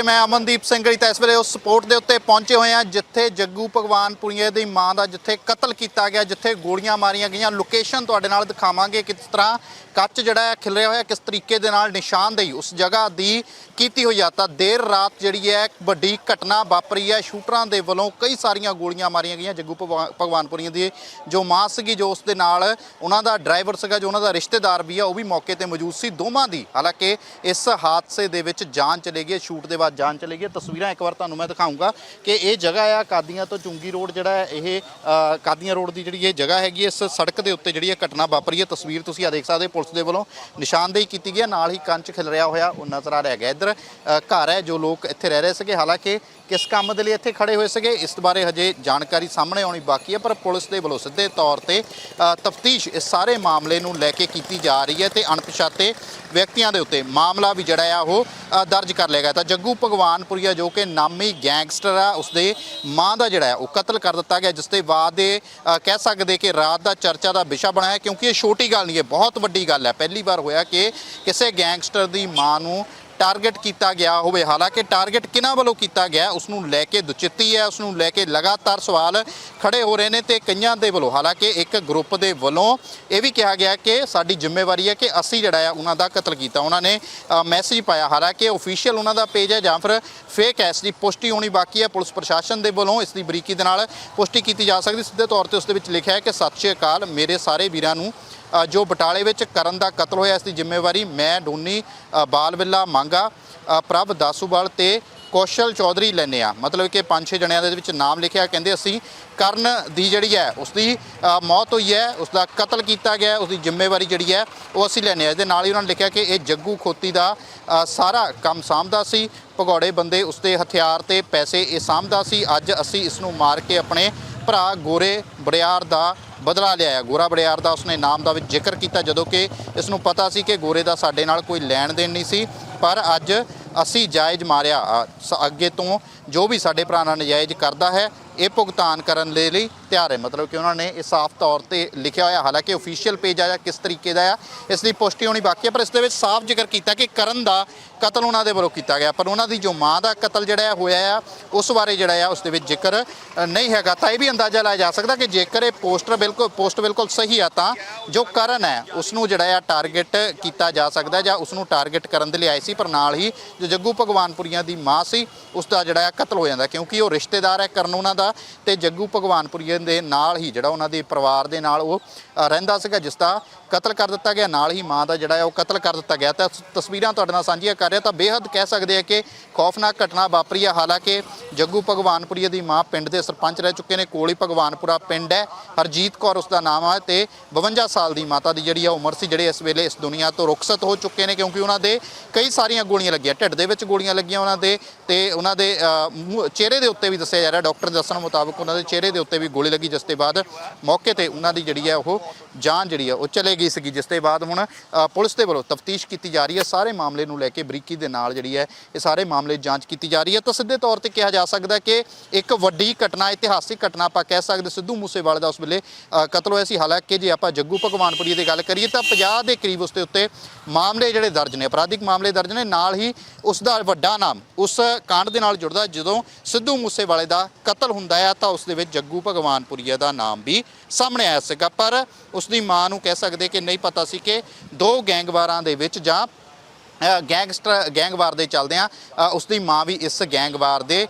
ਤੇ ਮੈਂ ਅਮਨਦੀਪ ਸਿੰਘ ਗਲੀ ਤਾਂ ਇਸ ਵੇਲੇ ਉਸ ਸਪੋਰਟ ਦੇ ਉੱਤੇ ਪਹੁੰਚੇ ਹੋਏ ਆ ਜਿੱਥੇ ਜੱਗੂ ਭਗਵਾਨ ਪੁਰੀਏ ਦੀ ਮਾਂ ਦਾ ਜਿੱਥੇ ਕਤਲ ਕੀਤਾ ਗਿਆ, ਜਿੱਥੇ ਗੋਲੀਆਂ ਮਾਰੀਆਂ ਗਈਆਂ। ਲੋਕੇਸ਼ਨ ਤੁਹਾਡੇ ਨਾਲ ਦਿਖਾਵਾਂਗੇ ਕਿਸ ਤਰ੍ਹਾਂ ਕੱਚ ਜਿਹੜਾ ਹੈ ਖਿਲਰਿਆ ਹੋਇਆ ਕਿਸ ਤਰੀਕੇ ਦੇ ਨਾਲ ਨਿਸ਼ਾਨਦੇਹੀ ਉਸ ਜਗ੍ਹਾ ਦੀ ਕੀਤੀ ਹੋਈ ਆ ਤਾਂ ਦੇਰ ਰਾਤ ਜਿਹੜੀ ਹੈ ਵੱਡੀ ਘਟਨਾ ਵਾਪਰੀ ਹੈ। ਸ਼ੂਟਰਾਂ ਦੇ ਵੱਲੋਂ ਕਈ ਸਾਰੀਆਂ ਗੋਲੀਆਂ ਮਾਰੀਆਂ ਗਈਆਂ ਜੱਗੂ ਭਗਵਾ- ਭਗਵਾਨਪੁਰੀਏ ਦੀ। ਜੋ ਮਾਂ ਸੀਗੀ ਜੋ ਉਸ ਦੇ ਨਾਲ ਉਹਨਾਂ ਦਾ ਡਰਾਈਵਰ ਸੀਗਾ ਜੋ ਉਹਨਾਂ ਦਾ ਰਿਸ਼ਤੇਦਾਰ ਵੀ ਆ ਉਹ ਵੀ ਮੌਕੇ ਤੇ ਮੌਜੂਦ ਸੀ। ਦੋਵਾਂ ਦੀ ਹਾਲਾਂਕਿ ਇਸ ਹਾਦਸੇ ਦੇ ਵਿੱਚ ਜਾਨ ਚਲੇ ਗਈ ਹੈ, ਸ਼ੂਟ ਦੇ ਬਾਅਦ ਜਾਨ ਚਲੇ ਗਈ ਹੈ। ਤਸਵੀਰਾਂ ਇੱਕ ਵਾਰ ਤੁਹਾਨੂੰ ਮੈਂ ਦਿਖਾਉਂਗਾ ਕਿ ਇਹ ਜਗ੍ਹਾ ਆ ਕਾਦੀਆਂ ਤੋਂ ਚੁੰਗੀ ਰੋਡ ਜਿਹੜਾ ਹੈ ਇਹ ਕਾਦੀਆਂ ਰੋਡ ਦੀ ਜਿਹੜੀ ਇਹ ਜਗ੍ਹਾ ਹੈਗੀ ਇਸ ਸੜਕ ਦੇ ਉੱਤੇ ਜਿਹੜੀ ਇਹ ਘਟਨਾ ਵਾਪਰੀ ਹੈ। ਤਸਵੀਰ ਤੁਸੀਂ ਆ ਦੇਖ ਸਕਦੇ ਹੋ, ਪੁਲਿਸ ਦੇ ਵੱਲੋਂ ਨਿਸ਼ਾਨਦੇਹੀ ਕੀਤੀ ਗਈ ਹੈ। ਨਾਲ ਹੀ ਕੰਚ ਖਿਲ ਰਿਹਾ ਹੋਇਆ ਉਹ ਨਜ਼ਰ ਆ ਰਿਹਾ ਹੈਗਾ। ਇੱਧਰ ਅ, ਘਰ ਹੈ ਜੋ ਲੋਕ ਇੱਥੇ ਰਹਿ ਰਹੇ ਸੀਗੇ। ਹਾਲਾਂਕਿ ਕਿਸ ਕੰਮ ਦੇ ਲਈ ਇੱਥੇ ਖੜੇ ਹੋਏ ਸੀਗੇ? ਇਸ ਬਾਰੇ ਹਜੇ ਜਾਣਕਾਰੀ ਸਾਹਮਣੇ ਆਉਣੀ ਬਾਕੀ ਹੈ, ਪਰ ਪੁਲਿਸ ਦੇ ਵੱਲੋਂ ਸਿੱਧੇ ਤੌਰ ਤੇ ਤਫਤੀਸ਼ ਇਸ ਸਾਰੇ ਮਾਮਲੇ ਨੂੰ ਲੈ ਕੇ ਕੀਤੀ ਜਾ ਰਹੀ ਹੈ ਤੇ ਅਣਪਛਾਤੇ ਵਿਅਕਤੀਆਂ ਦੇ ਉੱਤੇ ਮਾਮਲਾ ਵੀ ਜਿਹੜਾ ਆ ਉਹ ਦਰਜ ਕਰ ਲਿਆ ਗਿਆ। ਤਾਂ ਜੱਗੂ ਭਗਵਾਨਪੁਰੀਆ ਜੋ ਕਿ ਨਾਮੀ ਗੈਂਗਸਟਰ ਆ ਉਸਦੇ ਮਾਂ ਦਾ ਜਿਹੜਾ ਹੈ ਉਹ ਕਤਲ ਕਰ ਦਿੱਤਾ ਗਿਆ, ਜਿਸ ਦੇ ਬਾਅਦ ਇਹ ਕਹਿ ਸਕਦੇ ਕਿ ਰਾਤ ਦਾ ਚਰਚਾ ਦਾ ਵਿਸ਼ਾ ਬਣਿਆ ਕਿਉਂਕਿ ਇਹ ਛੋਟੀ ਗੱਲ ਨਹੀਂ ਹੈ ਬਹੁਤ ਵੱਡੀ ਗੱਲ ਹੈ। ਪਹਿਲੀ ਵਾਰ ਹੋਇਆ ਕਿ ਕਿਸੇ ਗੈਂਗਸਟਰ ਦੀ ਮਾਂ ਨੂੰ ਟਾਰਗੇਟ ਕੀਤਾ ਗਿਆ ਹੋਵੇ। ਹਾਲਾਂਕਿ ਟਾਰਗੇਟ ਕਿਹਨਾਂ ਵੱਲੋਂ ਕੀਤਾ ਗਿਆ ਉਸ ਨੂੰ ਲੈ ਕੇ ਦੁਚਿੱਤੀ ਹੈ ਉਸ ਨੂੰ ਲੈ ਕੇ ਲਗਾਤਾਰ ਸਵਾਲ ਖੜੇ ਹੋ ਰਹੇ ਨੇ ਤੇ ਕਈਆਂ ਦੇ ਵੱਲੋਂ। ਹਾਲਾਂਕਿ ਇੱਕ ਗਰੁੱਪ ਦੇ ਵੱਲੋਂ ਇਹ ਵੀ ਕਿਹਾ ਗਿਆ ਕਿ ਸਾਡੀ ਜ਼ਿੰਮੇਵਾਰੀ ਹੈ ਕਿ ਅਸੀਂ ਜਿਹੜਾ ਆ, ਉਹਨਾਂ ਦਾ ਕਤਲ ਕੀਤਾ। ਉਹਨਾਂ ਨੇ ਮੈਸੇਜ ਪਾਇਆ। ਹਾਲਾਂਕਿ ਅਫੀਸ਼ੀਅਲ ਉਹਨਾਂ ਦਾ ਪੇਜ ਹੈ, ਜਾਂ ਫਿਰ ਫੇਕ ਹੈ, ਇਸ ਦੀ ਪੁਸ਼ਟੀ ਹੋਣੀ ਬਾਕੀ ਹੈ। ਪੁਲਿਸ ਪ੍ਰਸ਼ਾਸਨ ਦੇ ਵੱਲੋਂ ਇਸ ਦੀ ਬਰੀਕੀ ਦੇ ਨਾਲ ਪੁਸ਼ਟੀ ਕੀਤੀ ਜਾ ਸਕਦੀ। ਸਿੱਧੇ ਤੌਰ ਤੇ ਉਸ ਦੇ ਵਿੱਚ ਲਿਖਿਆ ਹੈ ਕਿ, ਸਤਿ ਸ਼੍ਰੀ ਅਕਾਲ, ਮੇਰੇ ਸਾਰੇ ਵੀਰਾਂ ਨੂੰ ਜੋ ਬਟਾਲੇ ਵਿੱਚ ਕਰਨ ਦਾ ਕਤਲ ਹੋਇਆ ਇਸ ਦੀ ਜ਼ਿੰਮੇਵਾਰੀ ਮੈਂ ਡੋਨੀ ਅ, ਬਾਲਵਿੱਲਾ ਮੰਗਾ ਪ੍ਰਭ ਦਾਸੂਵਾਲ ਤੇ ਕੌਸ਼ਲ ਚੌਧਰੀ ਲੈਨੇ ਆ ਮਤਲਬ ਕਿ ਪੰਜ ਛੇ ਜਣਿਆਂ ਦੇ ਵਿੱਚ ਨਾਮ ਲਿਖਿਆ ਕਹਿੰਦੇ ਅਸੀਂ ਕਰਨ ਦੀ ਜਿਹੜੀ ਹੈ ਉਸ ਦੀ ਮੌਤ ਹੋਈ ਹੈ ਉਸ ਦਾ ਕਤਲ ਕੀਤਾ ਗਿਆ ਹੈ, ਉਸ ਦੀ ਜ਼ਿੰਮੇਵਾਰੀ ਜਿਹੜੀ ਹੈ ਉਹ ਅਸੀਂ ਲੈਨੇ ਆ ਇਹਦੇ ਨਾਲ ਹੀ ਉਹਨਾਂ ਨੇ ਲਿਖਿਆ ਕਿ ਇਹ ਜੱਗੂ ਖੋਤੀ ਦਾ ਸਾਰਾ ਕੰਮ ਸਾਂਭਦਾ ਸੀ। ਭਗੌੜੇ ਬੰਦੇ ਉਸ ਦੇ ਹਥਿਆਰ ਤੇ ਪੈਸੇ ਇਹ ਸਾਂਭਦਾ ਸੀ। ਅੱਜ ਅਸੀਂ ਇਸ ਨੂੰ ਮਾਰ ਕੇ ਆਪਣੇ ਭਰਾ ਗੋਰੇ ਬੜਿਆਰ ਦਾ ਬਦਲਾ ਲਿਆ ਗੋਰਾ ਬੜਿਆਰ ਦਾ ਉਸਨੇ ਨਾਮ ਦਾ ਵਿੱਚ ਜ਼ਿਕਰ ਕੀਤਾ ਜਦੋਂ ਕਿ ਇਸ ਨੂੰ ਪਤਾ ਸੀ ਕਿ ਗੋਰੇ ਦਾ ਸਾਡੇ ਨਾਲ ਕੋਈ ਲੈਣ ਦੇਣ ਨਹੀਂ ਸੀ। ਪਰ ਅੱਜ ਅਸੀਂ ਜਾਇਜ਼ ਮਾਰਿਆ। ਸ- ਅੱਗੇ ਤੋਂ ਜੋ ਵੀ ਸਾਡੇ ਭਰਾ ਨਾਲ ਨਜਾਇਜ਼ ਕਰਦਾ ਹੈ ਇਹ ਭੁਗਤਾਨ ਕਰਨ ਦੇ ਲਈ ਤਿਆਰ ਹੈ। ਮਤਲਬ ਕਿ ਉਹਨਾਂ ਨੇ ਇਹ ਸਾਫ਼ ਤੌਰ ਤੇ ਲਿਖਿਆ ਹੋਇਆ, ਹਾਲਾਂਕਿ ਅਫੀਸ਼ੀਅਲ ਪੇਜ ਆ ਜਾਂ ਕਿਸ ਤਰੀਕੇ ਦਾ ਆ, ਇਸ ਦੀ ਪੁਸ਼ਟੀ ਹੋਣੀ ਬਾਕੀ ਹੈ, ਪਰ ਇਸ ਦੇ ਵਿੱਚ ਸਾਫ਼ ਜ਼ਿਕਰ ਕੀਤਾ ਕਿ ਕਰਨ ਦਾ ਕਤਲ ਉਹਨਾਂ ਦੇ ਵੱਲੋਂ ਕੀਤਾ ਗਿਆ। ਪਰ ਉਹਨਾਂ ਦੀ ਜੋ ਮਾਂ ਦਾ ਕਤਲ ਜਿਹੜਾ ਹੈ, ਹੋਇਆ ਆ, ਉਸ ਬਾਰੇ ਜਿਹੜਾ ਆ, ਉਸ ਦੇ ਵਿੱਚ ਜ਼ਿਕਰ ਨਹੀਂ ਹੈਗਾ। ਤਾਂ ਇਹ ਵੀ ਅੰਦਾਜ਼ਾ ਲਾਇਆ ਜਾ ਸਕਦਾ ਕਿ ਜੇਕਰ ਇਹ ਪੋਸਟਰ ਬਿਲਕੁਲ, ਪੋਸਟ ਬਿਲਕੁਲ ਸਹੀ ਆ, ਤਾਂ ਜੋ ਕਰਨ ਹੈ ਉਸ ਨੂੰ ਜਿਹੜਾ ਆ ਟਾਰਗੇਟ ਕੀਤਾ ਜਾ ਸਕਦਾ ਜਾਂ ਉਸ ਨੂੰ ਟਾਰਗੇਟ ਕਰਨ ਦੇ ਲਈ ਆਏ ਸੀ, ਪਰ ਨਾਲ ਹੀ ਜੋ ਜੱਗੂ ਭਗਵਾਨਪੁਰੀਆਂ ਦੀ ਮਾਂ ਸੀ ਉਸ ਦਾ ਜਿਹੜਾ ਆ ਕਤਲ ਹੋ ਜਾਂਦਾ, ਕਿਉਂਕਿ ਉਹ ਰਿਸ਼ਤੇਦਾਰ ਹੈ, ਕਰਨ ਉਹਨਾਂ ਦਾ। ਤੇ ਜੱਗੂ ਭਗਵਾਨਪੁਰੀਏ ਦੇ ਨਾਲ ਹੀ ਜਿਹੜਾ ਉਹਨਾਂ ਦੇ ਪਰਿਵਾਰ ਦੇ ਨਾਲ ਉਹ ਰਹਿੰਦਾ ਸੀਗਾ, ਜਿਸ ਦਾ ਕਤਲ ਕਰ ਦਿੱਤਾ ਗਿਆ। ਨਾਲ ਹੀ ਮਾਂ ਦਾ ਜਿਹੜਾ ਉਹ ਕਤਲ ਕਰ ਦਿੱਤਾ ਗਿਆ। ਤਾਂ ਤਸਵੀਰਾਂ ਤੁਹਾਡੇ ਨਾਲ ਸਾਂਝੀਆਂ ਕਰ ਰਿਹਾ ਤਾਂ ਬੇਹੱਦ ਕਹਿ ਸਕਦੇ ਆ ਕਿ ਖੌਫਨਾਕ ਘਟਨਾ ਵਾਪਰੀ ਹੈ ਹਾਲਾਂਕਿ ਜੱਗੂ ਭਗਵਾਨਪੁਰੀਏ ਦੀ ਮਾਂ ਪਿੰਡ ਦੇ ਸਰਪੰਚ ਰਹਿ ਚੁੱਕੇ ਨੇ, ਕੋਲੀ ਭਗਵਾਨਪੁਰਾ ਪਿੰਡ ਹੈ। ਹਰਜੀਤ ਕੌਰ ਉਸ ਦਾ ਨਾਮ ਹੈ ਤੇ 52 ਸਾਲ ਦੀ ਮਾਤਾ ਦੀ ਜਿਹੜੀ ਆ ਉਮਰ ਸੀ, ਜਿਹੜੇ ਇਸ ਵੇਲੇ ਇਸ ਦੁਨੀਆ ਤੋਂ ਰੁਖਸਤ ਹੋ ਚੁੱਕੇ ਨੇ, ਕਿਉਂਕਿ ਉਹਨਾਂ ਦੇ ਕਈ ਸਾਰੀਆਂ ਗੋਲੀਆਂ ਲੱਗੀਆਂ। ਢਿੱਡ ਦੇ ਵਿੱਚ ਗੋਲੀਆਂ ਲੱਗੀਆਂ ਉਹਨਾਂ ਦੇ ਤੇ ਉਹਨਾਂ ਦੇ ਮੂੰਹ- ਚਿਹਰੇ ਦੇ ਉੱਤੇ ਵੀ ਦੱਸਿਆ ਜਾ ਰਿਹਾ। ਡਾਕਟਰ ਦੇ ਦੱਸਣ ਮੁਤਾਬਕ ਉਹਨਾਂ ਦੇ ਚਿਹਰੇ ਦੇ ਉੱਤੇ ਵੀ ਗੋਲੀ ਲੱਗੀ, ਜਿਸ ਦੇ ਬਾਅਦ ਮੌਕੇ ਤੇ ਉਹਨਾਂ ਦੀ ਜਿਹੜੀ ਹੈ ਉਹ ਜਾਨ ਜਿਹੜੀ ਹੈ ਉਹ ਚਲੇ ਗਈ ਸੀਗੀ, ਜਿਸ ਦੇ ਬਾਅਦ ਹੁਣ ਪੁਲਿਸ ਦੇ ਵੱਲੋਂ ਤਫਤੀਸ਼ ਕੀਤੀ ਜਾ ਰਹੀ ਹੈ। ਸਾਰੇ ਮਾਮਲੇ ਨੂੰ ਲੈ ਕੇ ਬਰੀਕੀ ਦੇ ਨਾਲ ਜਿਹੜੀ ਹੈ ਇਹ ਸਾਰੇ ਮਾਮਲੇ ਜਾਂਚ ਕੀਤੀ ਜਾ ਰਹੀ ਹੈ। ਤਾਂ ਸਿੱਧੇ ਤੌਰ ਤੇ ਕਿਹਾ ਜਾ ਸਕਦਾ ਕਿ ਇੱਕ ਵੱਡੀ ਘਟਨਾ, ਇਤਿਹਾਸਿਕ ਘਟਨਾ ਆਪਾਂ ਕਹਿ ਸਕਦੇ ਸਿੱਧੂ ਮੂਸੇਵਾਲੇ ਦਾ ਉਸ ਵੇਲੇ ਕਤਲ ਹੋਇਆ ਸੀ। ਹਾਲਾਂਕਿ ਜੇ ਆਪਾਂ ਜੱਗੂ ਭਗਵਾਨਪੁਰੀ ਦੀ ਗੱਲ ਕਰੀਏ ਤਾਂ 50 ਦੇ ਕਰੀਬ ਉਸ ਦੇ ਉੱਤੇ ਮਾਮਲੇ ਜਿਹੜੇ ਦਰਜ ਨੇ, ਅਪਰਾਧਿਕ ਮਾਮਲੇ ਦਰਜ ਨੇ। ਨਾਲ ਹੀ ਉਸ ਦਾ ਵੱਡਾ ਨਾਮ ਉਸ ਕਾਂਡ ਦੇ ਨਾਲ ਜੁੜਦਾ ਜਦੋਂ ਸਿੱਧੂ ਮੂਸੇਵਾਲੇ ਦਾ ਕਤਲ ਹੁੰਦਾ ਹੈ ਤਾਂ ਉਸ ਦੇ ਵਿੱਚ ਜੱਗੂ ਭਗਵਾਨਪੁਰੀਆ ਦਾ ਨਾਮ ਵੀ ਸਾਹਮਣੇ ਆਇਆ ਸੀਗਾ। ਪਰ ਉਸ ਦੀ ਮਾਂ ਨੂੰ ਕਹਿ ਸਕਦੇ ਕਿ ਨਹੀਂ ਪਤਾ ਸੀ ਕਿ ਦੋ ਗੈਂਗਵਾਰਾਂ ਦੇ ਵਿੱਚ ਜਾਂ ਅ, ਗੈਂਗਸਟਰ ਗੈਂਗਵਾਰ ਦੇ ਚੱਲਦਿਆਂ ਅ, ਉਸ ਦੀ ਮਾਂ ਵੀ ਇਸ ਗੈਂਗਵਾਰ ਦੇ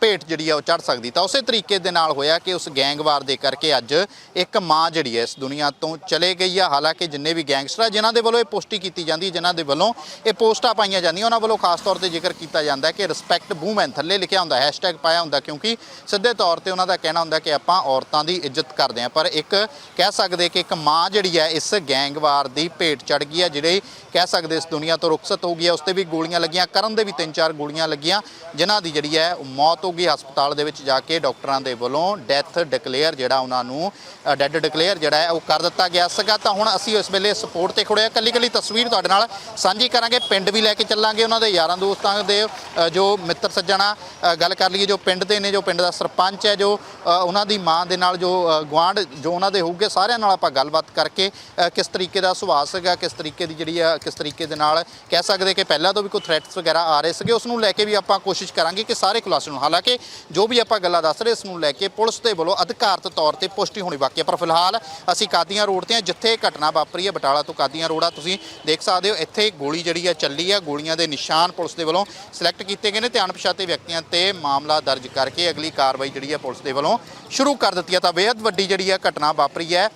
ਭੇਟ ਜਿਹੜੀ ਆ ਉਹ ਚੜ ਸਕਦੀ। ਤਾਂ ਉਸੇ ਤਰੀਕੇ ਦੇ ਨਾਲ ਹੋਇਆ ਕਿ ਉਸ ਗੈਂਗਵਾਰ ਦੇ ਕਰਕੇ ਅੱਜ ਇੱਕ ਮਾਂ ਜਿਹੜੀ ਹੈ ਇਸ ਦੁਨੀਆ ਤੋਂ ਚਲੇ ਗਈ ਆ। ਹਾਲਾਂਕਿ ਜਿੰਨੇ ਵੀ ਗੈਂਗਸਟਰ ਆ, ਜਿਨ੍ਹਾਂ ਦੇ ਵੱਲੋਂ ਇਹ ਪੁਸ਼ਟੀ ਕੀਤੀ ਜਾਂਦੀ, ਜਿਨ੍ਹਾਂ ਦੇ ਵੱਲੋਂ ਇਹ ਪੋਸਟਾਂ ਪਾਈਆਂ ਜਾਂਦੀਆਂ, ਉਹਨਾਂ ਵੱਲੋਂ ਖਾਸ ਤੌਰ ਤੇ ਜ਼ਿਕਰ ਕੀਤਾ ਜਾਂਦਾ ਹੈ ਕਿ ਰਿਸਪੈਕਟ ਵੂਮਨ ਥੱਲੇ ਲਿਖਿਆ ਹੁੰਦਾ ਹੈਸ਼ਟੈਗ ਪਾਇਆ ਹੁੰਦਾ, ਕਿਉਂਕਿ ਸਿੱਧੇ ਤੌਰ ਤੇ ਉਹਨਾਂ ਦਾ ਕਹਿਣਾ ਹੁੰਦਾ ਕਿ ਆਪਾਂ ਔਰਤਾਂ ਦੀ ਇੱਜ਼ਤ ਕਰਦੇ ਹਾਂ। ਪਰ ਇੱਕ ਕਹਿ ਸਕਦੇ ਕਿ ਇੱਕ ਮਾਂ ਜਿਹੜੀ ਹੈ ਇਸ ਗੈਂਗਵਾਰ ਦੀ ਭੇਟ ਚੜ ਗਈ ਹੈ, ਜਿਹੜੇ ਕਹਿ ਸਕਦੇ ਇਸ ਦੁਨੀਆ ਤੋਂ ਰੁਖਸਤ ਹੋ ਗਈ ਹੈ, ਉਸ ਤੇ ਵੀ ਗੋਲੀਆਂ ਲੱਗੀਆਂ, ਕਰਨ ਦੇ ਵੀ ਤਿੰਨ ਚਾਰ ਗੋਲੀਆਂ ਲੱਗੀਆਂ, ਜਿਨ੍ਹਾਂ ਦੀ ਜਿਹੜੀ ਹੈ ਮੌਤ ਹੋ ਗਈ ਹਸਪਤਾਲ ਦੇ ਵਿੱਚ ਜਾ ਕੇ ਡਾਕਟਰਾਂ ਦੇ ਵੱਲੋਂ ਡੈਥ ਡਿਕਲੇਅਰ ਜਿਹੜਾ ਉਹਨਾਂ ਨੂੰ ਡੈੱਡ ਡਿਕਲੇਅਰ ਜਿਹੜਾ ਹੈ ਉਹ ਕਰ ਦਿੱਤਾ ਗਿਆ ਸੀਗਾ। ਤਾਂ ਹੁਣ ਅਸੀਂ ਇਸ ਵੇਲੇ ਸਪੋਰਟ ਤੇ ਖੜੇ ਆ ਕੱਲੀ ਕੱਲੀ ਤਸਵੀਰ ਤੁਹਾਡੇ ਨਾਲ ਸਾਂਝੀ ਕਰਾਂਗੇ। ਪਿੰਡ ਵੀ ਲੈ ਕੇ ਚੱਲਾਂਗੇ ਉਹਨਾਂ ਦੇ, ਯਾਰਾਂ ਦੋਸਤਾਂ ਦੇ ਜੋ ਮਿੱਤਰ ਸੱਜਣਾ ਗੱਲ ਕਰ ਲਈਏ ਜੋ ਪਿੰਡ ਦੇ ਨੇ, ਜੋ ਪਿੰਡ ਦਾ ਸਰਪੰਚ ਹੈ, ਜੋ ਉਹਨਾਂ ਦੀ ਮਾਂ ਦੇ ਨਾਲ ਜੋ ਗਵਾਂਡ ਜੋ ਉਹਨਾਂ ਦੇ ਹੋਊਗੇ, ਸਾਰਿਆਂ ਨਾਲ ਆਪਾਂ ਗੱਲਬਾਤ ਕਰਕੇ ਕਿਸ ਤਰੀਕੇ ਦਾ ਸੁਭਾਅ ਸੀਗਾ, ਕਿਸ ਤਰੀਕੇ ਦੀ ਜਿਹੜੀ ਆ ਕਿਸ ਤਰੀਕੇ ਦੇ ਨਾਲ ਕਹਿ ਸਕਦੇ ਕਿ ਪਹਿਲਾਂ ਤੋਂ ਵੀ ਕੋਈ ਥ੍ਰੈਟਸ ਵਗੈਰਾ ਆ ਰਹੇ ਸੀਗੇ, ਉਸ ਨੂੰ ਲੈ ਕੇ ਵੀ ਆਪਾਂ ਕੋਸ਼ਿਸ਼ ਕਰਾਂਗੇ ਕਿ ਸਾਰੇ ਖੁਲਾਸੇ ਨੂੰ। ਹਾਲਾਂਕਿ ਜੋ ਵੀ ਆਪਾਂ ਗੱਲਾਂ ਦੱਸ ਰਹੇ ਇਸ ਨੂੰ ਲੈ ਕੇ ਪੁਲਿਸ ਦੇ ਵੱਲੋਂ ਅਧਿਕਾਰਤ ਤੌਰ ਤੇ ਪੁਸ਼ਟੀ ਹੋਣੀ ਬਾਕੀ ਹੈ। ਪਰ ਫਿਲਹਾਲ ਅਸੀਂ ਕਾਦੀਆਂ ਰੋਡ ਤੇ ਹਾਂ, ਜਿੱਥੇ ਇਹ ਘਟਨਾ ਵਾਪਰੀ ਹੈ, ਬਟਾਲਾ ਤੋਂ ਕਾਦੀਆਂ ਰੋਡ ਆ, ਤੁਸੀਂ ਦੇਖ ਸਕਦੇ ਹੋ, ਇੱਥੇ ਗੋਲੀ ਜਿਹੜੀ ਆ ਚੱਲੀ ਹੈ। ਗੋਲੀਆਂ ਦੇ ਨਿਸ਼ਾਨ ਪੁਲਿਸ ਦੇ ਵੱਲੋਂ ਸਿਲੈਕਟ ਕੀਤੇ ਗਏ ਨੇ ਤੇ ਅਣਪਛਾਤੇ ਵਿਅਕਤੀਆਂ ਤੇ ਮਾਮਲਾ ਦਰਜ ਕਰਕੇ ਅਗਲੀ ਕਾਰਵਾਈ ਜਿਹੜੀ ਹੈ ਪੁਲਿਸ ਦੇ ਵੱਲੋਂ ਸ਼ੁਰੂ ਕਰ ਦਿੱਤੀ ਹੈ। ਤਾਂ ਬੇहद ਵੱਡੀ ਜਿਹੜੀ ਆ ਘਟਨਾ ਵਾਪਰੀ ਹੈ।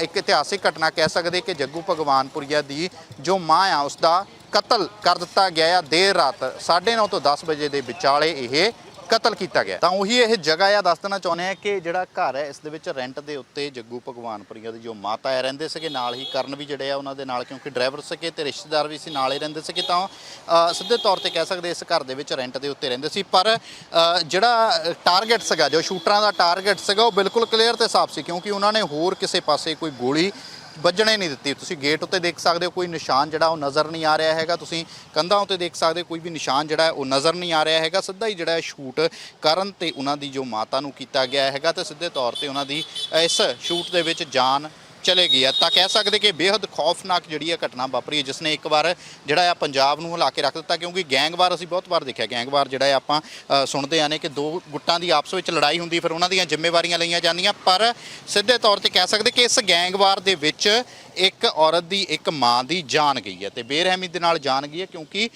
ਇੱਕ ਇਤਿਹਾਸਿਕ ਘਟਨਾ ਕਹਿ ਸਕਦੇ ਕਿ ਜੱਗੂ ਭਗਵਾਨਪੁਰੀਆ ਦੀ ਜੋ ਮਾਂ ਆ ਉਸ ਦਾ ਕਤਲ ਕਰ ਦਿੱਤਾ ਗਿਆ ਆ। ਦੇਰ ਰਾਤ 9:30 ਤੋਂ 10 ਵਜੇ ਦੇ ਵਿਚਾਲੇ ਇਹ ਕਤਲ ਕੀਤਾ ਗਿਆ। ਤਾਂ ਉਹੀ ਇਹ ਜਗ੍ਹਾ ਆ ਦੱਸ ਦੇਣਾ ਚਾਹੁੰਦੇ ਆ ਕਿ ਜਿਹੜਾ ਘਰ ਹੈ ਇਸ ਦੇ ਵਿੱਚ ਰੈਂਟ ਦੇ ਉੱਤੇ ਜੱਗੂ ਭਗਵਾਨਪੁਰੀਆ ਦੀ ਜੋ ਮਾਤਾ ਹੈ ਰਹਿੰਦੇ ਸੀਗੇ ਨਾਲ ਹੀ ਕਰਨ ਵੀ ਜਿਹੜੇ ਆ ਉਹਨਾਂ ਦੇ ਨਾਲ ਕਿਉਂਕਿ ਡਰਾਈਵਰ ਸੀਗੇ ਤੇ ਰਿਸ਼ਤੇਦਾਰ ਵੀ ਸੀ ਨਾਲ ਹੀ ਰਹਿੰਦੇ ਸੀਗੇ ਤਾਂ ਅ, ਸਿੱਧੇ ਤੌਰ ਤੇ ਕਹਿ ਸਕਦੇ ਇਸ ਘਰ ਦੇ ਵਿੱਚ ਰੈਂਟ ਦੇ ਉੱਤੇ ਰਹਿੰਦੇ ਸੀ। ਪਰ ਜਿਹੜਾ ਟਾਰਗੇਟ ਸੀਗਾ ਜੋ ਸ਼ੂਟਰਾਂ ਦਾ ਟਾਰਗੇਟ ਸੀਗਾ ਉਹ ਬਿਲਕੁਲ ਕਲੀਅਰ ਤੇ ਸਾਫ਼ ਸੀ ਕਿਉਂਕਿ ਉਹਨਾਂ ਨੇ ਹੋਰ ਕਿਸੇ ਪਾਸੇ ਕੋਈ ਗੋਲੀ ਵੱਜਣੇ ਨਹੀਂ ਦਿੱਤੀ। ਤੁਸੀਂ ਗੇਟ ਉੱਤੇ ਦੇਖ ਸਕਦੇ ਹੋ, ਕੋਈ ਨਿਸ਼ਾਨ ਜਿਹੜਾ ਉਹ ਨਜ਼ਰ ਨਹੀਂ ਆ ਰਿਹਾ ਹੈਗਾ। ਤੁਸੀਂ ਕੰਧਾਂ ਉੱਤੇ ਦੇਖ ਸਕਦੇ ਹੋ, ਕੋਈ ਵੀ ਨਿਸ਼ਾਨ ਜਿਹੜਾ ਉਹ ਨਜ਼ਰ ਨਹੀਂ ਆ ਰਿਹਾ ਹੈਗਾ। ਸਿੱਧਾ ਹੀ ਜਿਹੜਾ ਸ਼ੂਟ ਕਰਨ ਤੇ ਉਹਨਾਂ ਦੀ ਜੋ ਮਾਤਾ ਨੂੰ ਕੀਤਾ ਗਿਆ ਹੈਗਾ ਤੇ ਸਿੱਧੇ ਤੌਰ ਤੇ ਉਹਨਾਂ ਦੀ ਇਸ ਸ਼ੂਟ ਦੇ ਵਿੱਚ ਜਾਨ ਚਲੇ ਗਈ ਹੈ ਤਾਂ ਕਹਿ ਸਕਦੇ ਕਿ ਬੇहद ਖੌਫਨਾਕ ਜਿਹੜੀ ਹੈ ਘਟਨਾ ਵਾਪਰੀ ਹੈ ਜਿਸ ਨੇ ਇੱਕ ਵਾਰ ਜਿਹੜਾ ਆ ਪੰਜਾਬ ਨੂੰ ਹਿਲਾ ਕੇ ਰੱਖ ਦਿੱਤਾ ਕਿਉਂਕਿ ਗੈਂਗਵਾਰ ਅਸੀਂ ਬਹੁਤ ਵਾਰ ਦੇਖਿਆ ਗੈਂਗਵਾਰ ਜਿਹੜਾ ਹੈ ਆਪਾਂ ਅ, ਸੁਣਦੇ ਆਨੇ ਕਿ ਦੋ ਗੁੱਟਾਂ ਦੀ ਆਪਸ ਵਿੱਚ ਲੜਾਈ ਹੁੰਦੀ ਫਿਰ ਉਹਨਾਂ ਦੀਆਂ ਜ਼ਿੰਮੇਵਾਰੀਆਂ ਲਈਆਂ ਜਾਂਦੀਆਂ ਪਰ ਸਿੱਧੇ ਤੌਰ ਤੇ ਕਹਿ ਸਕਦੇ ਕਿ ਇਸ ਗੈਂਗਵਾਰ ਦੇ ਵਿੱਚ ਇੱਕ ਔਰਤ ਦੀ ਇੱਕ ਮਾਂ ਦੀ ਜਾਨ ਗਈ ਹੈ ਤੇ ਬੇਰਹਿਮੀ ਦੇ ਨਾਲ ਜਾਨ ਗਈ ਹੈ ਕਿਉਂਕਿ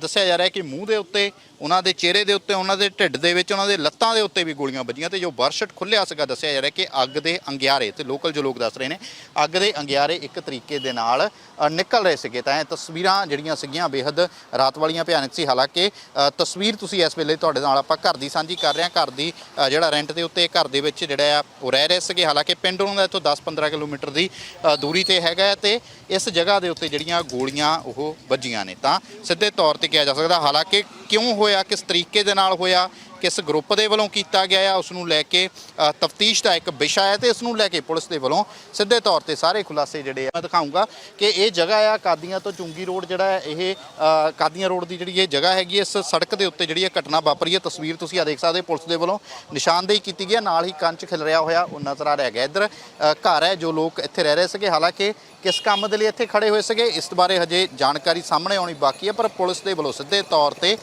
ਦੱਸਿਆ ਜਾ ਰਿਹਾ ਹੈ ਕਿ ਮੂੰਹ ਦੇ ਉੱਤੇ, ਉਹਨਾਂ ਦੇ ਚਿਹਰੇ ਦੇ ਉੱਤੇ, ਉਹਨਾਂ ਦੇ ਢਿੱਡ ਦੇ ਵਿੱਚ, ਉਹਨਾਂ ਦੇ ਲੱਤਾਂ ਦੇ ਉੱਤੇ ਵੀ ਗੋਲੀਆਂ ਵੱਜੀਆਂ ਤੇ ਜੋ ਬਰਸ਼ਟ ਖੁੱਲਿਆ ਸੀਗਾ, ਦੱਸਿਆ ਜਾ ਰਿਹਾ ਕਿ ਅੱਗ ਦੇ ਅੰਗਿਆਰੇ ਤੇ ਲੋਕਲ ਜੋ ਲੋਕ ਦੱਸ ਰਹੇ ਨੇ, ਅੱਗ ਦੇ ਅੰਗਿਆਰੇ ਇੱਕ ਤਰੀਕੇ ਦੇ ਨਾਲ ਨਿਕਲ ਰਹੇ ਸੀਗੇ। ਤਾਂ ਇਹ ਤਸਵੀਰਾਂ ਜਿਹੜੀਆਂ ਸੀਗੀਆਂ, ਬੇਹੱਦ ਰਾਤ ਵਾਲੀਆਂ ਭਿਆਨਕ ਸੀ। ਹਾਲਾਂਕਿ ਤਸਵੀਰ ਤੁਸੀਂ ਇਸ ਵੇਲੇ ਤੁਹਾਡੇ ਨਾਲ ਆਪਾਂ ਘਰ ਦੀ ਸਾਂਝੀ ਕਰ ਰਹੇ ਹਾਂ। ਘਰ ਦੀ ਜਿਹੜਾ ਰੈਂਟ ਦੇ ਉੱਤੇ ਘਰ ਦੇ ਵਿੱਚ ਜਿਹੜਾ ਆ, ਉਹ ਰਹਿ ਰਹੇ ਸੀਗੇ। ਹਾਲਾਂਕਿ ਪਿੰਡ ਉਹਨਾਂ ਦਾ ਇੱਥੋਂ 10-15 ਕਿਲੋਮੀਟਰ ਦੀ ਦੂਰੀ ਤੇ ਹੈਗਾ ਹੈ ਤੇ ਇਸ ਜਗ੍ਹਾ ਦੇ ਉੱਤੇ ਜਿਹੜੀਆਂ ਗੋਲੀਆਂ ਉਹ ਵੱਜੀਆਂ ਨੇ ਤਾਂ ਸਿੱਧੇ ਤੌਰ ਤੇ ਕਿਹਾ ਜਾ ਸਕਦਾ ਹਾਲਾਂਕਿ ਕਿਉਂ ਹੋਇਆ, ਕਿਸ ਤਰੀਕੇ ਦੇ ਨਾਲ ਹੋਇਆ ਕਿਸ ਗਰੁੱਪ ਦੇ ਵੱਲੋਂ ਕੀਤਾ ਗਿਆ ਆ ਉਸ ਨੂੰ ਲੈ ਕੇ ਤਫਤੀਸ਼ ਦਾ ਇੱਕ ਵਿਸ਼ਾ ਹੈ ਤੇ ਇਸ ਨੂੰ ਲੈ ਕੇ ਪੁਲਿਸ ਦੇ ਵੱਲੋਂ ਸਿੱਧੇ ਤੌਰ ਤੇ ਸਾਰੇ ਖੁਲਾਸੇ ਜਿਹੜੇ ਆ ਮੈਂ ਦਿਖਾਉਂਗਾ ਕਿ ਇਹ ਜਗ੍ਹਾ ਆ ਕਾਦੀਆਂ ਤੋਂ ਚੁੰਗੀ ਰੋਡ ਜਿਹੜਾ ਹੈ ਇਹ ਕਾਦੀਆਂ ਰੋਡ ਦੀ ਜਿਹੜੀ ਇਹ ਜਗ੍ਹਾ ਹੈਗੀ ਹੈ, ਇਸ ਸੜਕ ਦੇ ਉੱਤੇ ਜਿਹੜੀ ਇਹ ਘਟਨਾ ਵਾਪਰੀ ਹੈ ਤਸਵੀਰ ਤੁਸੀਂ ਆ ਦੇਖ ਸਕਦੇ ਹੋ, ਪੁਲਿਸ ਦੇ ਵੱਲੋਂ ਨਿਸ਼ਾਨਦੇਹੀ ਕੀਤੀ ਗਈ ਹੈ ਨਾਲ ਹੀ ਕੰਚ ਖਿਲ ਰਿਹਾ ਹੋਇਆ ਉਹ ਨਜ਼ਰ ਆ ਰਿਹਾ ਹੈਗਾ ਇੱਧਰ ਘਰ ਹੈ ਜੋ ਲੋਕ ਇੱਥੇ ਰਹਿ ਰਹੇ ਸੀਗੇ ਹਾਲਾਂਕਿ ਕਿਸ ਕੰਮ ਦੇ ਲਈ ਇੱਥੇ ਖੜੇ ਹੋਏ ਸੀਗੇ? ਇਸ ਬਾਰੇ ਹਜੇ ਜਾਣਕਾਰੀ ਸਾਹਮਣੇ ਆਉਣੀ ਬਾਕੀ ਹੈ, ਪਰ ਪੁਲਿਸ ਦੇ ਵੱਲੋਂ ਸਿੱਧੇ ਤੌਰ ਤੇ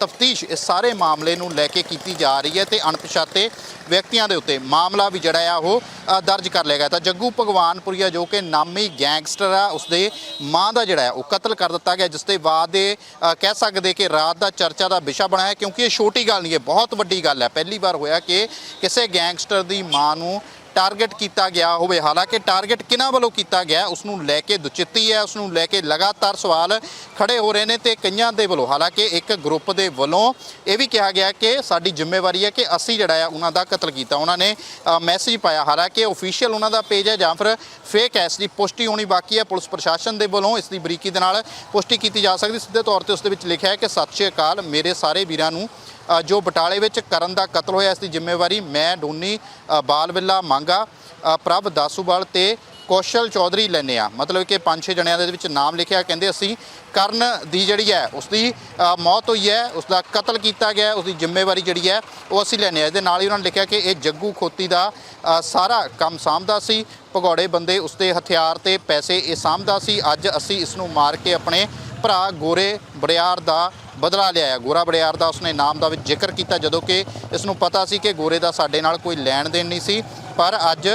ਤਫਤੀਸ਼ ਇਸ ਸਾਰੇ ਮਾਮਲੇ ਨੂੰ ਲੈ ਕੇ ਕੀਤੀ ਜਾ ਰਹੀ ਹੈ ਤੇ ਅਣਪਛਾਤੇ ਵਿਅਕਤੀਆਂ ਦੇ ਉੱਤੇ ਮਾਮਲਾ ਵੀ ਜਿਹੜਾ ਆ ਉਹ ਦਰਜ ਕਰ ਲਿਆ ਗਿਆ। ਤਾਂ ਜੱਗੂ ਭਗਵਾਨਪੁਰੀਆ ਜੋ ਕਿ ਨਾਮੀ ਗੈਂਗਸਟਰ ਆ ਉਸਦੇ ਮਾਂ ਦਾ ਜਿਹੜਾ ਹੈ ਉਹ ਕਤਲ ਕਰ ਦਿੱਤਾ ਗਿਆ, ਜਿਸ ਦੇ ਬਾਅਦ ਇਹ ਕਹਿ ਸਕਦੇ ਕਿ ਰਾਤ ਦਾ ਚਰਚਾ ਦਾ ਵਿਸ਼ਾ ਬਣਿਆ ਕਿਉਂਕਿ ਇਹ ਛੋਟੀ ਗੱਲ ਨਹੀਂ ਹੈ ਬਹੁਤ ਵੱਡੀ ਗੱਲ ਹੈ। ਪਹਿਲੀ ਵਾਰ ਹੋਇਆ ਕਿ ਕਿਸੇ ਗੈਂਗਸਟਰ ਦੀ ਮਾਂ ਨੂੰ ਟਾਰਗੇਟ ਕੀਤਾ ਗਿਆ ਹੋਵੇ। ਹਾਲਾਂਕਿ ਟਾਰਗੇਟ ਕਿਹਨਾਂ ਵੱਲੋਂ ਕੀਤਾ ਗਿਆ ਉਸ ਨੂੰ ਲੈ ਕੇ ਦੁਚਿੱਤੀ ਹੈ ਉਸ ਨੂੰ ਲੈ ਕੇ ਲਗਾਤਾਰ ਸਵਾਲ ਖੜੇ ਹੋ ਰਹੇ ਨੇ ਤੇ ਕਈਆਂ ਦੇ ਵੱਲੋਂ। ਹਾਲਾਂਕਿ ਇੱਕ ਗਰੁੱਪ ਦੇ ਵੱਲੋਂ ਇਹ ਵੀ ਕਿਹਾ ਗਿਆ ਕਿ ਸਾਡੀ ਜ਼ਿੰਮੇਵਾਰੀ ਹੈ ਕਿ ਅਸੀਂ ਜਿਹੜਾ ਆ, ਉਹਨਾਂ ਦਾ ਕਤਲ ਕੀਤਾ। ਉਹਨਾਂ ਨੇ ਮੈਸੇਜ ਪਾਇਆ। ਹਾਲਾਂਕਿ ਅਫੀਸ਼ੀਅਲ ਉਹਨਾਂ ਦਾ ਪੇਜ ਹੈ, ਜਾਂ ਫਿਰ ਫੇਕ ਹੈ, ਇਸ ਦੀ ਪੁਸ਼ਟੀ ਹੋਣੀ ਬਾਕੀ ਹੈ। ਪੁਲਿਸ ਪ੍ਰਸ਼ਾਸਨ ਦੇ ਵੱਲੋਂ ਇਸ ਦੀ ਬਰੀਕੀ ਦੇ ਨਾਲ ਪੁਸ਼ਟੀ ਕੀਤੀ ਜਾ ਸਕਦੀ। ਸਿੱਧੇ ਤੌਰ ਤੇ ਉਸ ਦੇ ਵਿੱਚ ਲਿਖਿਆ ਹੈ ਕਿ, ਸਤਿ ਸ਼੍ਰੀ ਅਕਾਲ, ਮੇਰੇ ਸਾਰੇ ਵੀਰਾਂ ਨੂੰ ਜੋ ਬਟਾਲੇ ਵਿੱਚ ਕਰਨ ਦਾ ਕਤਲ ਹੋਇਆ ਇਸ ਦੀ ਜ਼ਿੰਮੇਵਾਰੀ ਮੈਂ ਡੋਨੀ ਅ, ਬਾਲਵਿੱਲਾ ਮੰਗਾ ਪ੍ਰਭ ਦਾਸੂਵਾਲ ਤੇ ਕੌਸ਼ਲ ਚੌਧਰੀ ਲੈਨੇ ਆ ਮਤਲਬ ਕਿ ਪੰਜ ਛੇ ਜਣਿਆਂ ਦੇ ਵਿੱਚ ਨਾਮ ਲਿਖਿਆ ਕਹਿੰਦੇ ਅਸੀਂ ਕਰਨ ਦੀ ਜਿਹੜੀ ਹੈ ਉਸ ਦੀ ਮੌਤ ਹੋਈ ਹੈ ਉਸ ਦਾ ਕਤਲ ਕੀਤਾ ਗਿਆ ਹੈ, ਉਸ ਦੀ ਜ਼ਿੰਮੇਵਾਰੀ ਜਿਹੜੀ ਹੈ ਉਹ ਅਸੀਂ ਲੈਨੇ ਆ ਇਹਦੇ ਨਾਲ ਹੀ ਉਹਨਾਂ ਨੇ ਲਿਖਿਆ ਕਿ ਇਹ ਜੱਗੂ ਖੋਤੀ ਦਾ ਸਾਰਾ ਕੰਮ ਸਾਂਭਦਾ ਸੀ। ਭਗੌੜੇ ਬੰਦੇ ਉਸ ਦੇ ਹਥਿਆਰ ਤੇ ਪੈਸੇ ਇਹ ਸਾਂਭਦਾ ਸੀ। ਅੱਜ ਅਸੀਂ ਇਸ ਨੂੰ ਮਾਰ ਕੇ ਆਪਣੇ ਭਰਾ ਗੋਰੇ ਬੜਿਆਰ ਦਾ ਬਦਲਾ ਲਿਆ ਗੋਰਾ ਬੜਿਆਰ ਦਾ ਉਸਨੇ ਨਾਮ ਦਾ ਵਿੱਚ ਜ਼ਿਕਰ ਕੀਤਾ ਜਦੋਂ ਕਿ ਇਸ ਨੂੰ ਪਤਾ ਸੀ ਕਿ ਗੋਰੇ ਦਾ ਸਾਡੇ ਨਾਲ ਕੋਈ ਲੈਣ ਦੇਣ ਨਹੀਂ ਸੀ। ਪਰ ਅੱਜ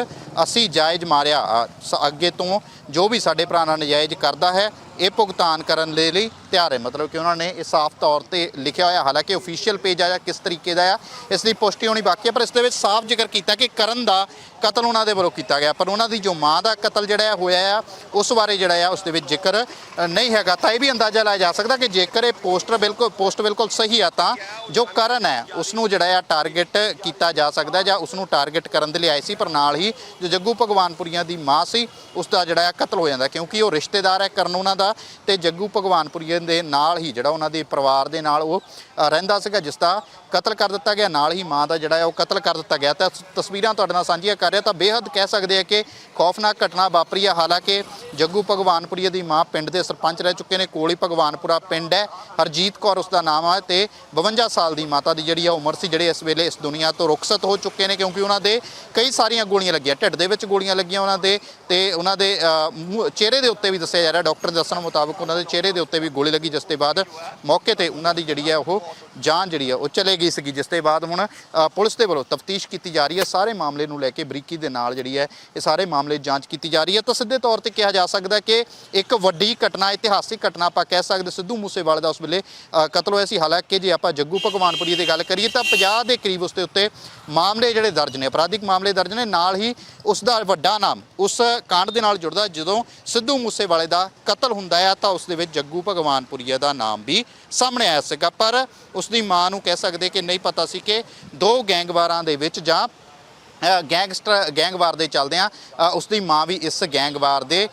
ਅਸੀਂ ਜਾਇਜ਼ ਮਾਰਿਆ। ਸ- ਅੱਗੇ ਤੋਂ ਜੋ ਵੀ ਸਾਡੇ ਭਰਾ ਨਾਲ ਨਜਾਇਜ਼ ਕਰਦਾ ਹੈ, ਇਹ ਭੁਗਤਾਨ ਕਰਨ ਦੇ ਲਈ ਤਿਆਰ ਹੈ। ਮਤਲਬ ਕਿ ਉਹਨਾਂ ਨੇ ਇਹ ਸਾਫ਼ ਤੌਰ ਤੇ ਲਿਖਿਆ ਹੋਇਆ, ਹਾਲਾਂਕਿ ਅਫੀਸ਼ੀਅਲ ਪੇਜ ਆ ਜਾਂ ਕਿਸ ਤਰੀਕੇ ਦਾ ਆ, ਇਸ ਦੀ ਪੁਸ਼ਟੀ ਹੋਣੀ ਬਾਕੀ ਹੈ, ਪਰ ਇਸ ਦੇ ਵਿੱਚ ਸਾਫ਼ ਜ਼ਿਕਰ ਕੀਤਾ ਕਿ ਕਰਨ ਦਾ ਕਤਲ ਉਹਨਾਂ ਦੇ ਵੱਲੋਂ ਕੀਤਾ ਗਿਆ। ਪਰ ਉਹਨਾਂ ਦੀ ਜੋ ਮਾਂ ਦਾ ਕਤਲ ਜਿਹੜਾ ਹੈ, ਹੋਇਆ ਆ, ਉਸ ਬਾਰੇ ਜਿਹੜਾ ਆ, ਉਸ ਦੇ ਵਿੱਚ ਜ਼ਿਕਰ ਨਹੀਂ ਹੈਗਾ। ਤਾਂ ਇਹ ਵੀ ਅੰਦਾਜ਼ਾ ਲਾਇਆ ਜਾ ਸਕਦਾ ਕਿ ਜੇਕਰ ਇਹ ਪੋਸਟਰ ਬਿਲਕੁਲ, ਪੋਸਟ ਬਿਲਕੁਲ ਸਹੀ ਆ, ਤਾਂ ਜੋ ਕਰਨ ਹੈ ਉਸ ਨੂੰ ਜਿਹੜਾ ਆ ਟਾਰਗੇਟ ਕੀਤਾ ਜਾ ਸਕਦਾ ਜਾਂ ਉਸ ਨੂੰ ਟਾਰਗੇਟ ਕਰਨ ਦੇ ਲਈ ਆਏ ਸੀ, ਪਰ ਨਾਲ ਹੀ ਜੋ ਜੱਗੂ ਭਗਵਾਨਪੁਰੀਆਂ ਦੀ ਮਾਂ ਸੀ ਉਸ ਦਾ ਜਿਹੜਾ ਆ ਕਤਲ ਹੋ ਜਾਂਦਾ, ਕਿਉਂਕਿ ਉਹ ਰਿਸ਼ਤੇਦਾਰ ਹੈ ਕਰਨ ਉਹਨਾਂ ਦਾ, ਤੇ ਜੱਗੂ ਭਗਵਾਨਪੁਰੀਏ ਦੇ ਨਾਲ ਹੀ ਜਿਹੜਾ ਉਹਨਾਂ ਦੇ ਪਰਿਵਾਰ ਦੇ ਨਾਲ ਉਹ ਰਹਿੰਦਾ ਸੀਗਾ, ਜਿਸ ਦਾ ਕਤਲ ਕਰ ਦਿੱਤਾ ਗਿਆ, ਨਾਲ ਹੀ ਮਾਂ ਦਾ ਜਿਹੜਾ ਉਹ ਕਤਲ ਕਰ ਦਿੱਤਾ ਗਿਆ। ਤਾਂ ਤਸਵੀਰਾਂ ਤੁਹਾਡੇ ਨਾਲ ਸਾਂਝੀਆਂ ਕਰ ਰਿਹਾ ਤਾਂ ਬੇਹੱਦ ਕਹਿ ਸਕਦੇ ਆ ਕਿ ਖੌਫਨਾਕ ਘਟਨਾ ਵਾਪਰੀ ਹੈ ਹਾਲਾਂਕਿ ਜੱਗੂ ਭਗਵਾਨਪੁਰੀ ਦੀ ਮਾਂ ਪਿੰਡ ਦੇ ਸਰਪੰਚ ਰਹਿ ਚੁੱਕੇ ਨੇ, ਕੋਲੀ ਭਗਵਾਨਪੁਰਾ ਪਿੰਡ ਹੈ। ਹਰਜੀਤ ਕੌਰ ਉਸ ਦਾ ਨਾਮ ਹੈ ਤੇ 52 ਸਾਲ ਦੀ ਮਾਤਾ ਦੀ ਜਿਹੜੀ ਆ ਉਮਰ ਸੀ, ਜਿਹੜੇ ਇਸ ਵੇਲੇ ਇਸ ਦੁਨੀਆ ਤੋਂ ਰੁਖਸਤ ਹੋ ਚੁੱਕੇ ਨੇ, ਕਿਉਂਕਿ ਉਹਨਾਂ ਦੇ ਕਈ ਸਾਰੀਆਂ ਗੋਲੀਆਂ ਲੱਗੀਆਂ। ਢਿੱਡ ਦੇ ਵਿੱਚ ਗੋਲੀਆਂ ਲੱਗੀਆਂ ਉਹਨਾਂ ਦੇ ਤੇ ਉਹਨਾਂ ਦੇ ਚਿਹਰੇ ਦੇ ਉੱਤੇ ਵੀ ਦੱਸਿਆ ਜਾ ਰਿਹਾ। ਡਾਕਟਰ ਦੱਸਣ ਮੁਤਾਬਕ ਉਹਨਾਂ ਦੇ ਚਿਹਰੇ ਦੇ ਉੱਤੇ ਵੀ ਗੋਲੀ ਲੱਗੀ ਜਿਸ ਦੇ ਬਾਅਦ ਮੌਕੇ ਤੇ ਉਹਨਾਂ ਦੀ ਜਿਹੜੀ ਹੈ ਉਹ ਜਾਨ ਜਿਹੜੀ ਹੈ ਉਹ ਚਲੇ ਗਈ ਸੀਗੀ। ਜਿਸ ਦੇ ਬਾਅਦ ਹੁਣ ਪੁਲਿਸ ਦੇ ਵੱਲੋਂ ਤਫਤੀਸ਼ ਕੀਤੀ ਜਾ ਰਹੀ ਹੈ। ਸਾਰੇ ਮਾਮਲੇ ਨੂੰ ਲੈ ਕੇ ਬਰੀਕੀ ਦੇ ਨਾਲ ਜਿਹੜੀ ਹੈ ਇਹ ਸਾਰੇ ਮਾਮਲੇ ਜਾਂਚ ਕੀਤੀ ਜਾ ਰਹੀ ਹੈ। ਤਾਂ ਸਿੱਧੇ ਤੌਰ ਤੇ ਕਿਹਾ ਜਾ ਸਕਦਾ ਕਿ ਇੱਕ ਵੱਡੀ ਘਟਨਾ ਇਤਿਹਾਸਿਕ ਘਟਨਾ ਆਪਾਂ ਕਹਿ ਸਕਦੇ ਸਿੱਧੂ ਮੂਸੇਵਾਲੇ ਦਾ ਉਸ ਵੇਲੇ ਅ, ਕਤਲ ਹੋਇਆ ਸੀ। ਹਾਲਾਂਕਿ ਜੇ ਆਪਾਂ ਜੱਗੂ ਭਗਵਾਨਪੁਰੀ ਦੀ ਗੱਲ ਕਰੀਏ ਤਾਂ 50 ਦੇ ਕਰੀਬ ਉਸ ਦੇ ਉੱਤੇ ਮਾਮਲੇ ਜਿਹੜੇ ਦਰਜ ਨੇ ਅਪਰਾਧਿਕ ਮਾਮਲੇ ਦਰਜ ਨੇ। ਨਾਲ ਹੀ ਉਸ ਦਾ ਵੱਡਾ ਨਾਮ ਉਸ ਕਾਂਡ ਦੇ ਨਾਲ ਜੁੜਦਾ ਜਦੋਂ ਸਿੱਧੂ ਮੂਸੇਵਾਲੇ ਦਾ ਕਤਲ ਹੁੰਦਾ ਹੈ ਤਾਂ ਉਸ ਦੇ ਵਿੱਚ ਜੱਗੂ ਭਗਵਾਨ ਭਗਵਾਨਪੁਰੀਆ ਦਾ ਨਾਮ ਵੀ ਸਾਹਮਣੇ ਆਇਆ ਸੀਗਾ। ਪਰ ਉਸ ਦੀ ਮਾਂ ਨੂੰ ਕਹਿ ਸਕਦੇ ਕਿ ਨਹੀਂ ਪਤਾ ਸੀ ਕਿ ਦੋ ਗੈਂਗਵਾਰਾਂ ਦੇ ਵਿੱਚ ਜਾਂ ਗੈਂਗਸਟਰ ਗੈਂਗਵਾਰ ਦੇ ਚੱਲਦਿਆਂ ਅ, ਉਸ ਦੀ ਮਾਂ ਵੀ ਇਸ ਗੈਂਗਵਾਰ ਦੇ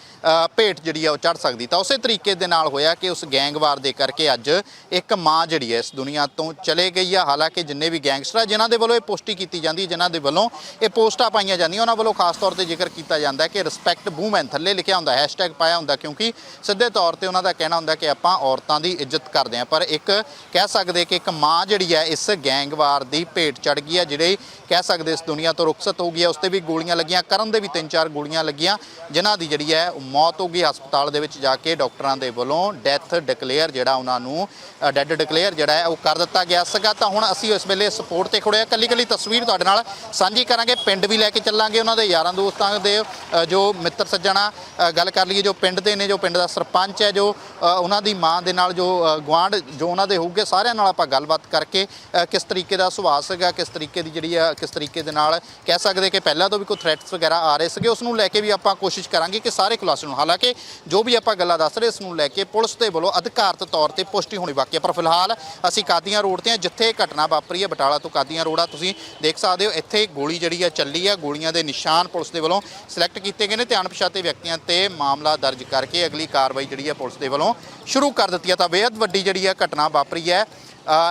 ਭੇਟ ਜਿਹੜੀ ਆ ਉਹ ਚੜ ਸਕਦੀ। ਤਾਂ ਉਸੇ ਤਰੀਕੇ ਦੇ ਨਾਲ ਹੋਇਆ ਕਿ ਉਸ ਗੈਂਗਵਾਰ ਦੇ ਕਰਕੇ ਅੱਜ ਇੱਕ ਮਾਂ ਜਿਹੜੀ ਹੈ ਇਸ ਦੁਨੀਆ ਤੋਂ ਚਲੇ ਗਈ ਆ। ਹਾਲਾਂਕਿ ਜਿੰਨੇ ਵੀ ਗੈਂਗਸਟਰ ਆ ਜਿਨ੍ਹਾਂ ਦੇ ਵੱਲੋਂ ਇਹ ਪੋਸਟੀ ਕੀਤੀ ਜਾਂਦੀ ਜਿਨ੍ਹਾਂ ਦੇ ਵੱਲੋਂ ਇਹ ਪੋਸਟਾਂ ਪਾਈਆਂ ਜਾਂਦੀਆਂ ਉਹਨਾਂ ਵੱਲੋਂ ਖਾਸ ਤੌਰ ਤੇ ਜ਼ਿਕਰ ਕੀਤਾ ਜਾਂਦਾ ਹੈ ਕਿ ਰਿਸਪੈਕਟ ਵੂਮਨ ਥੱਲੇ ਲਿਖਿਆ ਹੁੰਦਾ ਹੈਸ਼ਟੈਗ ਪਾਇਆ ਹੁੰਦਾ ਕਿਉਂਕਿ ਸਿੱਧੇ ਤੌਰ ਤੇ ਉਹਨਾਂ ਦਾ ਕਹਿਣਾ ਹੁੰਦਾ ਕਿ ਆਪਾਂ ਔਰਤਾਂ ਦੀ ਇੱਜ਼ਤ ਕਰਦੇ ਹਾਂ। ਪਰ ਇੱਕ ਕਹਿ ਸਕਦੇ ਕਿ ਇੱਕ ਮਾਂ ਜਿਹੜੀ ਹੈ ਇਸ ਗੈਂਗਵਾਰ ਦੀ ਭੇਟ ਚੜ ਗਈ ਹੈ ਜਿਹੜੇ ਕਹਿ ਸਕਦੇ ਇਸ ਦੁਨੀਆ ਤੋਂ ਰੁਖਸਤ ਹੋ ਗਈ ਹੈ, ਉਸ ਤੇ ਵੀ ਗੋਲੀਆਂ ਲੱਗੀਆਂ, ਕਰਨ ਦੇ ਵੀ ਤਿੰਨ ਚਾਰ ਗੋਲੀਆਂ ਲੱਗੀਆਂ। ਜਿਨ੍ਹਾਂ ਦੀ ਜਿਹੜੀ ਹੈ ਮੌਤ ਹੋ ਗਈ ਹਸਪਤਾਲ ਦੇ ਵਿੱਚ ਜਾ ਕੇ ਡਾਕਟਰਾਂ ਦੇ ਵੱਲੋਂ ਡੈਥ ਡਿਕਲੇਅਰ ਜਿਹੜਾ ਉਹਨਾਂ ਨੂੰ ਡੈਡ ਡਿਕਲੇਅਰ ਜਿਹੜਾ ਹੈ, ਉਹ ਕਰ ਦਿੱਤਾ ਗਿਆ। ਸੀਗਾ ਤਾਂ ਹੁਣ ਅਸੀਂ ਇਸ ਵੇਲੇ ਸਪੋਰਟ ਤੇ ਖੜੋਏ ਆ ਕੱਲੀ ਕੱਲੀ ਤਸਵੀਰ ਤੁਹਾਡੇ ਨਾਲ ਸਾਂਝੀ ਕਰਾਂਗੇ। ਪਿੰਡ ਵੀ ਲੈ ਕੇ ਚੱਲਾਂਗੇ ਉਹਨਾਂ ਦੇ ਯਾਰਾਂ ਦੋਸਤਾਂ ਦੇ ਜੋ ਮਿੱਤਰ ਸੱਜਣਾ ਗੱਲ ਕਰ ਲਈਏ ਜੋ ਪਿੰਡ ਦੇ ਨੇ, ਜੋ ਪਿੰਡ ਦਾ ਸਰਪੰਚ ਹੈ, ਜੋ ਉਹਨਾਂ ਦੀ ਮਾਂ ਦੇ ਨਾਲ ਜੋ ਗਵਾਂਡ ਜੋ ਉਹਨਾਂ ਦੇ ਹੋਊਗੇ, ਸਾਰਿਆਂ ਨਾਲ ਆਪਾਂ ਗੱਲਬਾਤ ਕਰਕੇ ਕਿਸ ਤਰੀਕੇ ਦਾ ਸੁਭਾਅ ਸੀਗਾ, ਕਿਸ ਤਰੀਕੇ ਦੀ ਜਿਹੜੀ ਆ ਕਿਸ ਤਰੀਕੇ ਦੇ ਨਾਲ ਕਹਿ ਸਕਦੇ ਕਿ ਪਹਿਲਾਂ ਤੋਂ ਵੀ ਕੋਈ ਥ੍ਰੈਟਸ ਵਗੈਰਾ ਆ ਰਹੇ ਸੀਗੇ, ਉਸ ਨੂੰ ਲੈ ਕੇ ਵੀ ਆਪਾਂ ਕੋਸ਼ਿਸ਼ ਕਰਾਂਗੇ ਕਿ ਸਾਰੇ ਖੁਲਾਸੇ ਨੂੰ ਹਾਲਾਂਕਿ ਜੋ ਵੀ ਆਪਾਂ ਗੱਲਾਂ ਦੱਸ ਰਹੇ, ਇਸ ਨੂੰ ਲੈ ਕੇ ਪੁਲਿਸ ਦੇ ਵੱਲੋਂ ਅਧਿਕਾਰਤ ਤੌਰ ਤੇ ਪੁਸ਼ਟੀ ਹੋਣੀ ਬਾਕੀ ਹੈ। ਪਰ ਫਿਲਹਾਲ ਅਸੀਂ ਕਾਦੀਆਂ ਰੋਡ ਤੇ ਹਾਂ, ਜਿੱਥੇ ਇਹ ਘਟਨਾ ਵਾਪਰੀ ਹੈ, ਬਟਾਲਾ ਤੋਂ ਕਾਦੀਆਂ ਰੋਡ ਆ, ਤੁਸੀਂ ਦੇਖ ਸਕਦੇ ਹੋ, ਇੱਥੇ ਗੋਲੀ ਜਿਹੜੀ ਆ ਚੱਲੀ ਆ, ਗੋਲੀਆਂ ਦੇ ਨਿਸ਼ਾਨ ਪੁਲਿਸ ਦੇ ਵੱਲੋਂ ਸਿਲੈਕਟ ਕੀਤੇ ਗਏ ਨੇ ਤੇ ਅਣਪਛਾਤੇ ਵਿਅਕਤੀਆਂ ਤੇ ਮਾਮਲਾ ਦਰਜ ਕਰਕੇ ਅਗਲੀ ਕਾਰਵਾਈ ਜਿਹੜੀ ਆ ਪੁਲਿਸ ਦੇ ਵੱਲੋਂ ਸ਼ੁਰੂ ਕਰ ਦਿੱਤੀ ਹੈ ਤਾਂ ਬੇहद ਵੱਡੀ ਜਿਹੜੀ ਆ ਘਟਨਾ ਵਾਪਰੀ ਹੈ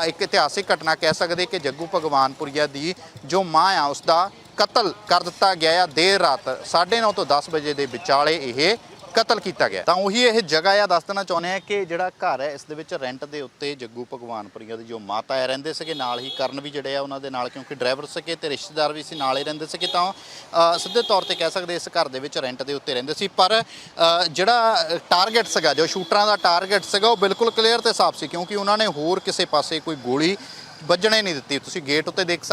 ਇੱਕ ਇਤਿਹਾਸਿਕ ਘਟਨਾ ਕਹਿ ਸਕਦੇ ਕਿ ਜੱਗੂ ਭਗਵਾਨਪੁਰੀਆ ਦੀ ਜੋ ਮਾਂ ਆ ਉਸ ਦਾ ਕਤਲ ਕਰ ਦਿੱਤਾ ਗਿਆ ਆ। ਦੇਰ ਰਾਤ 9:30 ਤੋਂ 10 ਵਜੇ ਦੇ ਵਿਚਾਲੇ ਇਹ ਕਤਲ ਕੀਤਾ ਗਿਆ। ਤਾਂ ਉਹੀ ਇਹ ਜਗ੍ਹਾ ਆ, ਦੱਸ ਦੇਣਾ ਚਾਹੁੰਦੇ ਆ ਕਿ ਜਿਹੜਾ ਘਰ ਹੈ, ਇਸ ਦੇ ਵਿੱਚ ਰੈਂਟ ਦੇ ਉੱਤੇ ਜੱਗੂ ਭਗਵਾਨਪੁਰੀਆ ਦੀ ਜੋ ਮਾਤਾ ਹੈ, ਰਹਿੰਦੇ ਸੀਗੇ, ਨਾਲ ਹੀ ਕਰਨ ਵੀ ਜਿਹੜੇ ਆ, ਉਹਨਾਂ ਦੇ ਨਾਲ ਕਿਉਂਕਿ ਡਰਾਈਵਰ ਸੀਗੇ ਤੇ ਰਿਸ਼ਤੇਦਾਰ ਵੀ ਸੀ, ਨਾਲ ਹੀ ਰਹਿੰਦੇ ਸੀਗੇ, ਤਾਂ ਸਿੱਧੇ ਤੌਰ ਤੇ ਕਹਿ ਸਕਦੇ ਇਸ ਘਰ ਦੇ ਵਿੱਚ ਰੈਂਟ ਦੇ ਉੱਤੇ ਰਹਿੰਦੇ ਸੀ। ਪਰ ਜਿਹੜਾ ਟਾਰਗੇਟ ਸੀਗਾ, ਜੋ ਸ਼ੂਟਰਾਂ ਦਾ ਟਾਰਗੇਟ ਸੀਗਾ, ਉਹ ਬਿਲਕੁਲ ਕਲੀਅਰ ਤੇ ਸਾਫ਼ ਸੀ, ਕਿਉਂਕਿ ਉਹਨਾਂ ਨੇ ਹੋਰ ਕਿਸੇ ਪਾਸੇ ਕੋਈ ਗੋਲੀ ਵੱਜਣੇ ਨਹੀਂ ਦਿੱਤੀ। ਤੁਸੀਂ ਗੇਟ ਉੱਤੇ ਦੇਖ ਸਕਦੇ